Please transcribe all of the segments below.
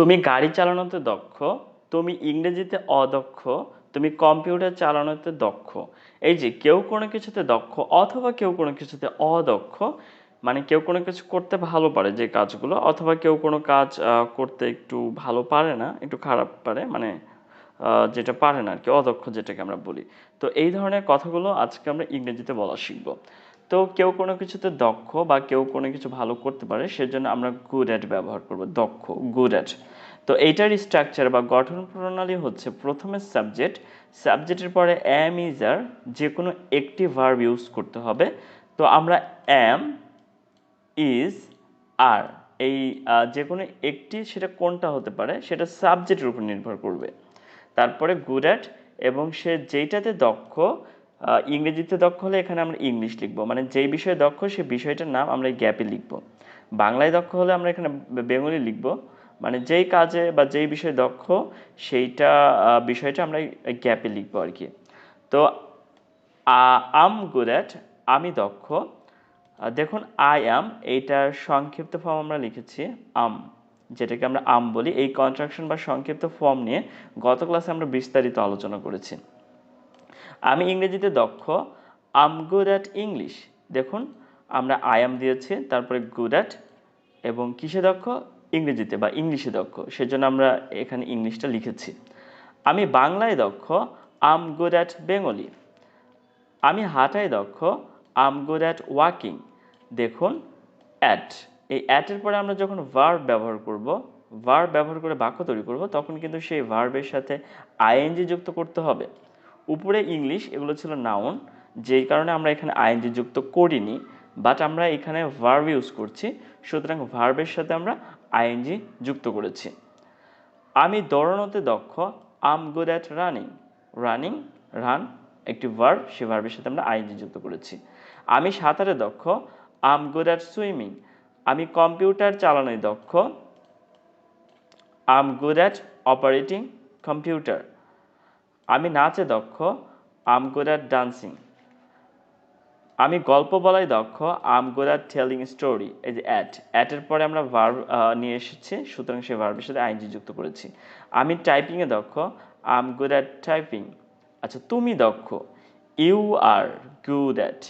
তুমি গাড়ি চালানোতে দক্ষ, তুমি ইংরেজিতে অদক্ষ, তুমি কম্পিউটার চালানোতে দক্ষ। এই যে কেউ কোনো কিছুতে দক্ষ অথবা কেউ কোনো কিছুতে অদক্ষ মানে কেউ কোনো কিছু করতে ভালো পারে যে কাজগুলো, অথবা কেউ কোনো কাজ করতে একটু ভালো পারে না, একটু খারাপ পারে মানে যেটা পারে না আর কি অদক্ষ যেটাকে আমরা বলি। তো এই ধরনের কথাগুলো আজকে আমরা ইংরেজিতে বলা শিখব। তো কেউ কোনো কিছুতে দক্ষ বা কেউ কোনো কিছু ভালো করতে পারে, সেজন্য আমরা গুড অ্যাট ব্যবহার করব, দক্ষ গুড অ্যাট তো এইটার স্ট্রাকচার বা গঠন প্রণালী হচ্ছে প্রথমে সাবজেক্ট সাবজেক্টের পরে অ্যাম ইজ আর যে কোনো একটি ভার্ব ইউজ করতে হবে। তো আমরা অ্যাম ইজ আর এই যে কোনো একটি সেটা কোনটা হতে পারে, সেটা সাবজেক্টের উপর নির্ভর করবে। তারপরে গুড অ্যাট এবং সে যেইটাতে দক্ষ ইংরেজিতে দক্ষ হলে এখানে আমরা ইংলিশ লিখব। মানে যেই বিষয়ে দক্ষ সেই বিষয়টার নাম আমরা গ্যাপে লিখব। বাংলায় দক্ষ হলে আমরা এখানে বেঙ্গলি লিখব। মানে যেই কাজে বা যেই বিষয়ে দক্ষ সেইটা বিষয়টা আমরা গ্যাপে লিখব আর কি। তো আম গুড অ্যাট, আমি দক্ষ। দেখুন, আই অ্যাম, এইটার সংক্ষিপ্ত ফর্ম আমরা লিখেছি, আম। যেটাকে আমরা আম বলি। এই কন্ট্রাকশন বা সংক্ষিপ্ত ফর্ম নিয়ে গত ক্লাসে আমরা বিস্তারিত আলোচনা করেছি। আমি ইংরেজিতে দক্ষ আম গুড অ্যাট ইংলিশ দেখুন, আমরা আই অ্যাম দিয়েছি, তারপরে গুড অ্যাট এবং কিসে দক্ষ? ইংরেজিতে বা ইংলিশে দক্ষ। সেজন্য আমরা এখানে ইংলিশটা লিখেছি। আমি বাংলায় দক্ষ আম গুড অ্যাট বেঙ্গলি আমি হাঁটায় দক্ষ আম গুড অ্যাট ওয়াকিং দেখুন অ্যাট এই অ্যাটের পরে আমরা যখন ভার্ব ব্যবহার করব ভার্ব ব্যবহার করে বাক্য তৈরি করব, তখন কিন্তু সেই ভার্বের সাথে আইএনজি যুক্ত করতে হবে। উপরে ইংলিশ এগুলো ছিল নাউন যেই কারণে আমরা এখানে আইএনজি যুক্ত করিনি বাট আমরা এখানে ভার্ব ইউজ করছি, সুতরাং ভার্বের সাথে আমরা আইএনজি যুক্ত করেছি। আমি দৌড়ানোতে দক্ষ I'm good at running running run একটি ভার্ব সে ভার্বের সাথে আমরা আইনজি যুক্ত করেছি। আমি সাঁতারে দক্ষ আম গুড অ্যাট সুইমিং আমি কম্পিউটার চালানোয় দক্ষ I'm good at operating computer আমি নাচে দক্ষ, আম গুড ডান্সিং আমি গল্প বলাই দক্ষ, আম গুড টেলিং স্টোরি এই যে অ্যাট অ্যাটের পরে আমরা ভার্ব নিয়ে এসেছি, সুতরাং সেই ভার্বের সাথে আইনজি যুক্ত করেছি। আমি টাইপিংয়ে দক্ষ, আম গুড অ্যাট টাইপিং আচ্ছা তুমি দক্ষ ইউ আর গুড অ্যাট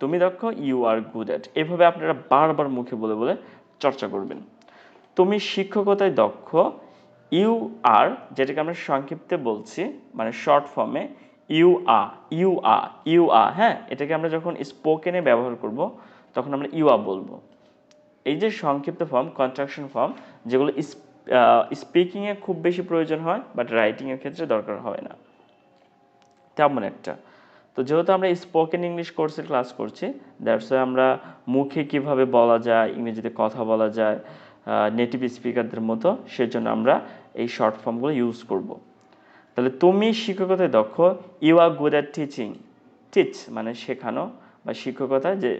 তুমি দক্ষ ইউ আর গুড অ্যাট এভাবে আপনারা বারবার মুখে বলে বলে চর্চা করবেন। তুমি শিক্ষকতায় দক্ষ ইউ আর, যেটাকে আমরা সংক্ষিপ্তে বলছি মানে শর্ট ফর্মে U R U R U R হ্যাঁ? এটাকে আমরা যখন স্পোকেনে ব্যবহার করব, তখন আমরা ইউ আ বলব। এই যে সংক্ষিপ্ত ফর্ম কনস্ট্রাকশন ফর্ম যেগুলো স্পিকিংয়ে খুব বেশি প্রয়োজন হয় বাট রাইটিংয়ের ক্ষেত্রে দরকার হয় না। তেমন একটা। তো যেহেতু আমরা স্পোকেন ইংলিশ কোর্সের ক্লাস করছি দ্যাটস আমরা মুখে কীভাবে বলা যায়, ইংরেজিতে কথা বলা যায় নেটিভ স্পিকারদের মতো, সেজন্য আমরা এই শর্ট ফর্মগুলো ইউজ করব। তাহলে তুমি শিক্ষকতায় দক্ষ you are good at teaching teach মানে শেখানো বা শিক্ষকতা যে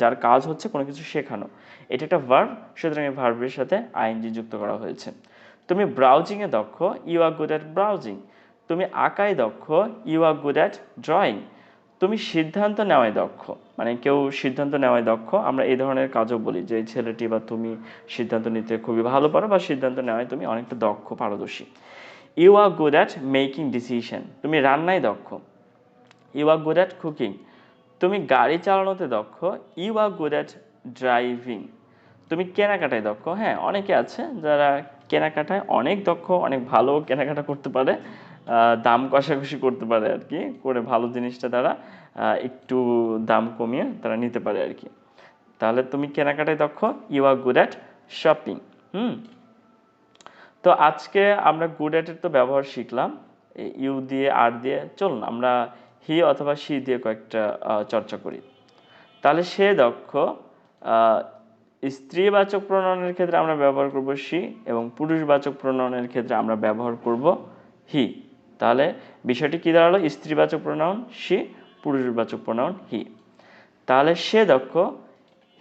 যার কাজ হচ্ছে কোনো কিছু শেখানো। এটা একটা ভার্ব সুতরাং এই ভার্বের সাথে আইনজি যুক্ত করা হয়েছে। তুমি ব্রাউজিংয়ে দক্ষ you are good at browsing তুমি আঁকায় দক্ষ you are good at drawing তুমি সিদ্ধান্ত নেওয়ায় দক্ষ। মানে কেউ সিদ্ধান্ত নেওয়ায় দক্ষ। আমরা এই ধরনের কাজও বলি যে, এই ছেলেটি বা তুমি সিদ্ধান্ত নিতে খুবই ভালো পারো বা সিদ্ধান্ত নেওয়ায় তুমি অনেকটা দক্ষ, পারদর্শী। You are good at making decision তুমি রান্নায় দক্ষ। You are good at cooking তুমি গাড়ি চালানোতে দক্ষ। You are good at driving তুমি কেনাকাটায় দক্ষ। হ্যাঁ অনেকে আছে যারা কেনাকাটায় অনেক দক্ষ, অনেক ভালো কেনাকাটা করতে পারে। দাম কষাকষি করতে পারে আর কি, করে ভালো জিনিসটা তারা একটু দাম কমিয়ে তারা নিতে পারে আর কি। তাহলে তুমি কেনাকাটায় দক্ষ you are good at shopping হুম? তো আজকে আমরা গুড অ্যাটের তো ব্যবহার শিখলাম ইউ দিয়ে আর দিয়ে, চলুন আমরা হি অথবা সি দিয়ে কয়েকটা চর্চা করি। তাহলে সে দক্ষ স্ত্রীবাচক প্রণয়নের ক্ষেত্রে আমরা ব্যবহার করব সি এবং পুরুষবাচক প্রণয়নের ক্ষেত্রে আমরা ব্যবহার করব হি তাহলে বিষয়টি কি দাঁড়াল? স্ত্রীবাচক প্রণয়ন সি পুরুষবাচক প্রণয়ন হি তাহলে সে দক্ষ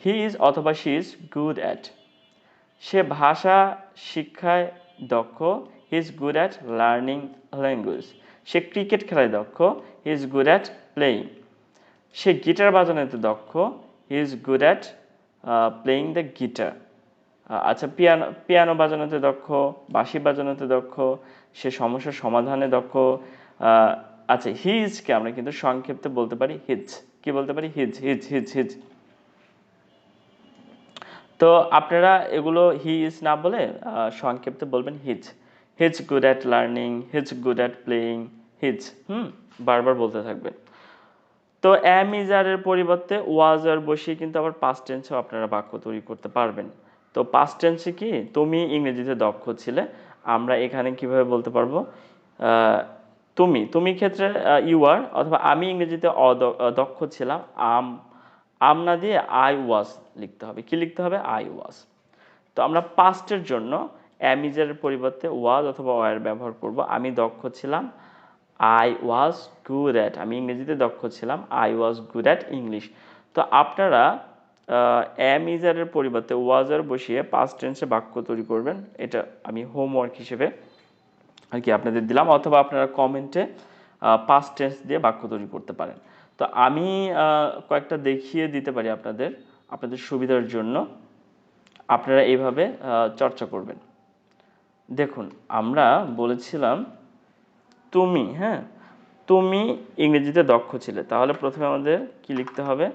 হি ইজ অথবা সি ইজ গুড অ্যাট সে ভাষা, শিক্ষায় দক্ষ he is good at learning language say cricket খেলায় দক্ষ he is good at playing say guitar বাজানোতে দক্ষ he is good at playing the guitar আচ্ছা পিয়ানো পিয়ানো বাজানোতে দক্ষ বাঁশি বাজানোতে দক্ষ সে সমস্যার সমাধানে দক্ষ আচ্ছা হিজকে আমরা কিন্তু সংক্ষিপ্তে বলতে পারি হিজ। কি বলতে পারি? He's he's he's he's. তো আপনারা এগুলো হি ইজ না বলে আহ, সংক্ষিপ্তে বলবেন he's. He's good at learning he's good at playing he's হুম? বারবার বলতে থাকবেন। তো অ্যাম ইজারের পরিবর্তে ওয়াজ আর বসিয়ে কিন্তু আবার পাস্ট টেন্সেও আপনারা বাক্য তৈরি করতে পারবেন। তো পাস্ট টেন্সে কি? তুমি ইংরেজিতে দক্ষ ছিলে। আমরা এখানে কীভাবে বলতে পারব? তুমি তুমি ক্ষেত্রে ইউ আর অথবা আমি ইংরেজিতে অদ- দক্ষ ছিলাম। আম আম না দিয়ে আই ওয়াজ লিখতে হবে। কি লিখতে হবে? আই ওয়াজ তো আমরা পাস্টের জন্য অ্যামিজের পরিবর্তে ওয়াজ অথবা ওয়ার ব্যবহার করব। আমি দক্ষ ছিলাম। আই ওয়াজ গুড অ্যাট আমি ইংরেজিতে দক্ষ ছিলাম। I was good at English তো আপনারা অ্যামিজারের পরিবর্তে ওয়াজার বসিয়ে পাস্ট টেন্সে বাক্য তৈরি করবেন। এটা আমি হোমওয়ার্ক হিসেবে আর কি আপনাদের দিলাম, অথবা আপনারা কমেন্টে পাস্ট টেন্স দিয়ে বাক্য তৈরি করতে পারেন। তো আমি কয়েকটা দেখিয়ে দিতে পারি আপনাদের আপনাদের সুবিধার জন্য। আপনারা এইভাবে চর্চা করবেন। দেখুন, আমরা বলেছিলাম, তুমি হ্যাঁ তুমি ইংরেজিতে দক্ষ ছিলে। তাহলে প্রথমে আমাদের কি লিখতে হবে?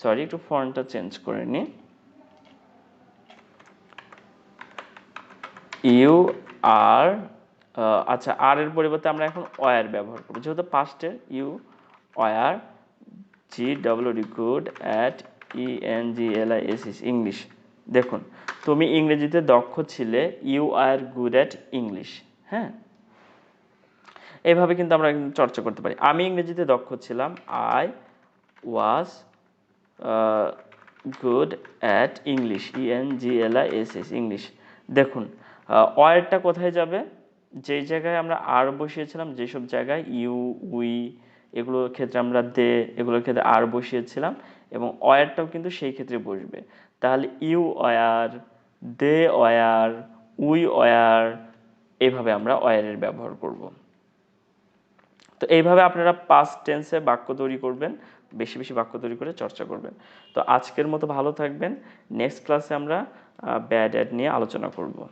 সরি, একটু ফন্টটা চেঞ্জ করে নিই ইউ আর আচ্ছা আর এর পরিবর্তে আমরা এখন ওয়ার ব্যবহার করব। যেহেতু পাস্টের you were, G W good at E N G L I S S English. দেখুন, তুমি ইংরেজিতে দক্ষ ছিলে, you are good at English হ্যাঁ? এভাবে কিন্তু আমরা চর্চা করতে পারি। আমি ইংরেজিতে দক্ষ ছিলাম, I was good at English E N G L I S S English দেখুন ওয়ারটা কোথায় যাবে? যেই জায়গায় আমরা আর বসিয়েছিলাম, যেসব জায়গায় ইউ, উই, এগুলোর ক্ষেত্রে আমরা দে, এগুলোর ক্ষেত্রে আর বসিয়েছিলাম, এবং অয়ারটাও কিন্তু সেই ক্ষেত্রে বসবে। তাহলে you were they were we were এইভাবে আমরা অয়ারের ব্যবহার করব। তো এইভাবে আপনারা পাস্ট টেন্সে বাক্য তৈরি করবেন। বেশি বেশি বাক্য তৈরি করে চর্চা করবেন। তো আজকের মতো ভালো থাকবেন। নেক্সট ক্লাসে আমরা ব্যাড অ্যাড নিয়ে আলোচনা করব।